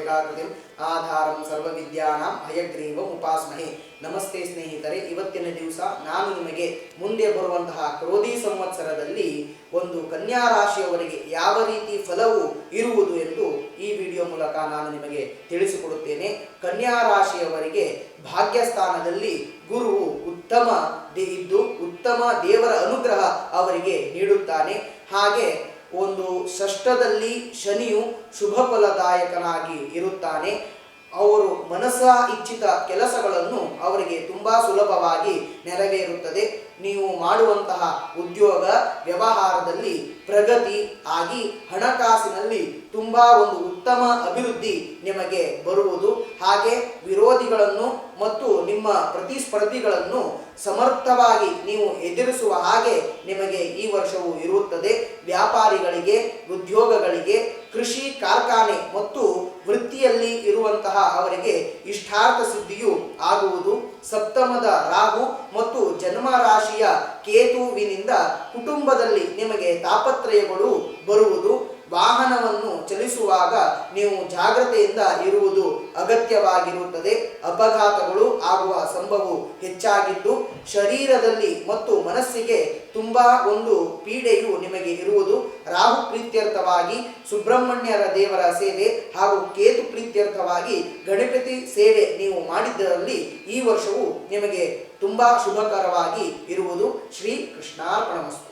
ಏಕಾಕೃತಿಂ ಆಧಾರಂ ಸರ್ವವಿದ್ಯಾನಾಂ ಭಯಗ್ರೀವ ಉಪಾಸ್ಮಹೆ. ನಮಸ್ತೆ ಸ್ನೇಹಿತರೆ, ಇವತ್ತಿನ ದಿವಸ ನಾನು ನಿಮಗೆ ಮುಂದೆ ಬರುವಂತಹ ಕ್ರೋಧಿ ಸಂವತ್ಸರದಲ್ಲಿ ಒಂದು ಕನ್ಯಾ ರಾಶಿಯವರಿಗೆ ಯಾವ ರೀತಿ ಫಲವು ಇರುವುದು ಎಂದು ಈ ವಿಡಿಯೋ ಮೂಲಕ ನಾನು ನಿಮಗೆ ತಿಳಿಸಿಕೊಡುತ್ತೇನೆ. ಕನ್ಯಾ ರಾಶಿಯವರಿಗೆ ಭಾಗ್ಯಸ್ಥಾನದಲ್ಲಿ ಗುರು ಉತ್ತಮ ಇದ್ದು ಉತ್ತಮ ದೇವರ ಅನುಗ್ರಹ ಅವರಿಗೆ ನೀಡುತ್ತಾನೆ. ಹಾಗೆ ಒಂದು ಷಷ್ಠದಲ್ಲಿ ಶನಿಯು ಶುಭ ಫಲದಾಯಕನಾಗಿ ಇರುತ್ತಾನೆ. ಅವರು ಮನಸ ಇಚ್ಛಿತ ಕೆಲಸಗಳನ್ನು ಅವರಿಗೆ ತುಂಬ ಸುಲಭವಾಗಿ ನೆರವೇರುತ್ತದೆ. ನೀವು ಮಾಡುವಂತಹ ಉದ್ಯೋಗ, ವ್ಯವಹಾರದಲ್ಲಿ ಪ್ರಗತಿ ಆಗಿ ಹಣಕಾಸಿನಲ್ಲಿ ತುಂಬ ಒಂದು ಉತ್ತಮ ಅಭಿವೃದ್ಧಿ ನಿಮಗೆ ಬರುವುದು. ಹಾಗೆ ವಿರೋಧಿಗಳನ್ನು ಮತ್ತು ನಿಮ್ಮ ಪ್ರತಿಸ್ಪರ್ಧಿಗಳನ್ನು ಸಮರ್ಥವಾಗಿ ನೀವು ಎದುರಿಸುವ ಹಾಗೆ ನಿಮಗೆ ಈ ವರ್ಷವು ಇರುತ್ತದೆ. ವ್ಯಾಪಾರಿಗಳಿಗೆ, ಉದ್ಯೋಗಗಳಿಗೆ, ಕೃಷಿ, ಕಾರ್ಖಾನೆ ಮತ್ತು ವೃತ್ತಿಯಲ್ಲಿ ಇರುವಂತಹ ಅವರಿಗೆ ಇಷ್ಟಾರ್ಥ ಸಿದ್ಧಿಯು ಆಗುವುದು. ಸಪ್ತಮದ ರಾಹು ಮತ್ತು ಜನ್ಮ ರಾಶಿಯ ಕೇತುವಿನಿಂದ ಕುಟುಂಬದಲ್ಲಿ ನಿಮಗೆ ತಾಪತ್ರಯಗಳು ಬರುವುದು. ವಾಹನವನ್ನು ಚಲಿಸುವಾಗ ನೀವು ಜಾಗ್ರತೆಯಿಂದ ಇರುವುದು ಅಗತ್ಯವಾಗಿರುತ್ತದೆ. ಅಪಘಾತಗಳು ಆಗುವ ಸಂಭವವು ಹೆಚ್ಚಾಗಿದ್ದು, ಶರೀರದಲ್ಲಿ ಮತ್ತು ಮನಸ್ಸಿಗೆ ತುಂಬ ಒಂದು ಪೀಡೆಯು ನಿಮಗೆ ಇರುವುದು. ರಾಹು ಪ್ರೀತ್ಯರ್ಥವಾಗಿ, ಸುಬ್ರಹ್ಮಣ್ಯರ ದೇವರ ಸೇವೆ ಹಾಗೂ ಕೇತು ಪ್ರೀತ್ಯರ್ಥವಾಗಿ ಗಣಪತಿ ಸೇವೆ ನೀವು ಮಾಡಿದ್ದರಲ್ಲಿ ಈ ವರ್ಷವು ನಿಮಗೆ ತುಂಬ ಶುಭಕರವಾಗಿ ಇರುವುದು. ಶ್ರೀ ಕೃಷ್ಣಾರ್ಪಣಮಸ್ತು